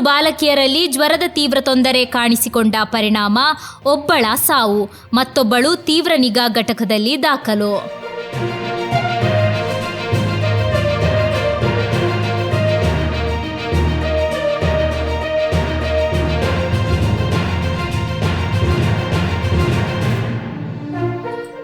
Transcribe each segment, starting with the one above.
ಬಾಲಕಿಯರಲ್ಲಿ ಜ್ವರದ ತೀವ್ರ ತೊಂದರೆ ಕಾಣಿಸಿಕೊಂಡ ಪರಿಣಾಮ ಒಬ್ಬಳ ಸಾವು ಮತ್ತೊಬ್ಬಳು ತೀವ್ರ ನಿಗಾ ಘಟಕದಲ್ಲಿ ದಾಖಲು.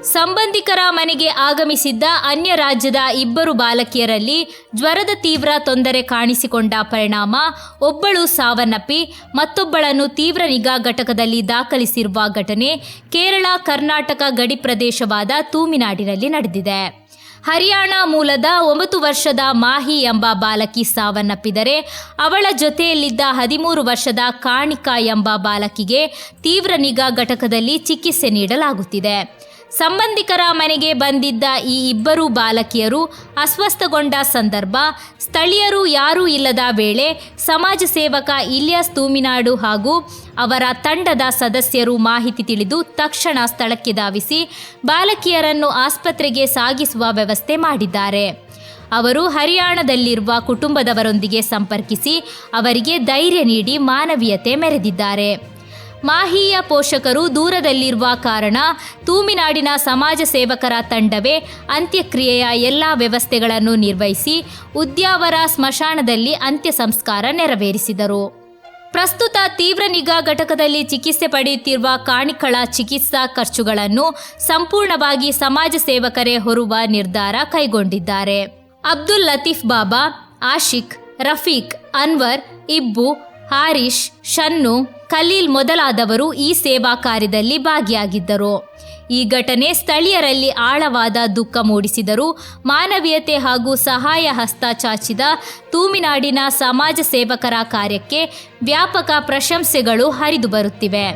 ಸಂಬಂಧಿಕರ ಮನೆಗೆ ಆಗಮಿಸಿದ್ದ ಅನ್ಯ ರಾಜ್ಯದ ಇಬ್ಬರು ಬಾಲಕಿಯರಲ್ಲಿ ಜ್ವರದ ತೀವ್ರ ತೊಂದರೆ ಕಾಣಿಸಿಕೊಂಡ ಪರಿಣಾಮ, ಒಬ್ಬಳು ಸಾವನ್ನಪ್ಪಿ, ಮತ್ತೊಬ್ಬಳನ್ನು ತೀವ್ರ ನಿಗಾ ಘಟಕದಲ್ಲಿ ದಾಖಲಿಸಿರುವ ಘಟನೆ ಕೇರಳ, ಕರ್ನಾಟಕ ಗಡಿ ಪ್ರದೇಶವಾದ ತೂಮಿನಾಡಿನಲ್ಲಿ ನಡೆದಿದೆ. ಹರಿಯಾಣ ಮೂಲದ ಒಂಬತ್ತು ವರ್ಷದ ಮಾಹಿ ಎಂಬ ಬಾಲಕಿ ಸಾವನ್ನಪ್ಪಿದರೆ, ಅವಳ ಜೊತೆಯಲ್ಲಿದ್ದ ಹದಿಮೂರು ವರ್ಷದ ಕಾಣಿಕಾ ಎಂಬ ಬಾಲಕಿಗೆ ತೀವ್ರ ನಿಗಾ ಘಟಕದಲ್ಲಿ ಚಿಕಿತ್ಸೆ ನೀಡಲಾಗುತ್ತಿದೆ. ಸಂಬಂಧಿಕರ ಮನೆಗೆ ಬಂದಿದ್ದ ಈ ಇಬ್ಬರು ಬಾಲಕಿಯರು ಅಸ್ವಸ್ಥಗೊಂಡ ಸಂದರ್ಭ, ಸ್ಥಳೀಯರು ಯಾರೂ ಇಲ್ಲದ ವೇಳೆ ಸಮಾಜ ಸೇವಕ ಇಲಿಯಾಸ್ ತೂಮಿನಾಡು ಹಾಗೂ ಅವರ ತಂಡದ ಸದಸ್ಯರು ಮಾಹಿತಿ ತಿಳಿದು ತಕ್ಷಣ ಸ್ಥಳಕ್ಕೆ ಧಾವಿಸಿ ಬಾಲಕಿಯರನ್ನು ಆಸ್ಪತ್ರೆಗೆ ಸಾಗಿಸುವ ವ್ಯವಸ್ಥೆ ಮಾಡಿದ್ದಾರೆ. ಅವರು ಹರಿಯಾಣದಲ್ಲಿರುವ ಕುಟುಂಬದವರೊಂದಿಗೆ ಸಂಪರ್ಕಿಸಿ ಅವರಿಗೆ ಧೈರ್ಯ ನೀಡಿ ಮಾನವೀಯತೆ ಮೆರೆದಿದ್ದಾರೆ. ಮಾಹಿಯ ಪೋಷಕರು ದೂರದಲ್ಲಿರುವ ಕಾರಣ ತೂಮಿನಾಡಿನ ಸಮಾಜ ಸೇವಕರ ತಂಡವೇ ಅಂತ್ಯಕ್ರಿಯೆಯ ಎಲ್ಲ ವ್ಯವಸ್ಥೆಗಳನ್ನು ನಿರ್ವಹಿಸಿ ಉದ್ಯಾವರ ಸ್ಮಶಾನದಲ್ಲಿ ಅಂತ್ಯ ಸಂಸ್ಕಾರ ನೆರವೇರಿಸಿದರು. ಪ್ರಸ್ತುತ ತೀವ್ರ ನಿಗಾ ಘಟಕದಲ್ಲಿ ಚಿಕಿತ್ಸೆ ಪಡೆಯುತ್ತಿರುವ ಕಾಣಿಕಳ ಚಿಕಿತ್ಸಾ ಖರ್ಚುಗಳನ್ನು ಸಂಪೂರ್ಣವಾಗಿ ಸಮಾಜ ಸೇವಕರೇ ಹೊರುವ ನಿರ್ಧಾರ ಕೈಗೊಂಡಿದ್ದಾರೆ. ಅಬ್ದುಲ್ ಲತೀಫ್ ಬಾಬಾ, ಆಶಿಕ್, ರಫೀಕ್, ಅನ್ವರ್, ಇಬ್ಬು, ಹಾರಿಶ್ ಶನ್ನು ಖಲೀಲ್ ಮೊದಲಾದವರು ಈ ಸೇವಾ ಕಾರ್ಯದಲ್ಲಿ ಭಾಗಿಯಾಗಿದ್ದರು. ಈ ಘಟನೆ ಸ್ಥಳೀಯರಲ್ಲಿ ಆಳವಾದ ದುಃಖ ಮೂಡಿಸಿದರು ಮಾನವೀಯತೆ ಹಾಗೂ ಸಹಾಯ ಹಸ್ತ ಚಾಚಿದ ತೂಮಿನಾಡಿನ ಸಮಾಜ ಸೇವಕರ ಕಾರ್ಯಕ್ಕೆ ವ್ಯಾಪಕ ಪ್ರಶಂಸೆಗಳು ಹರಿದು ಬರುತ್ತಿವೆ.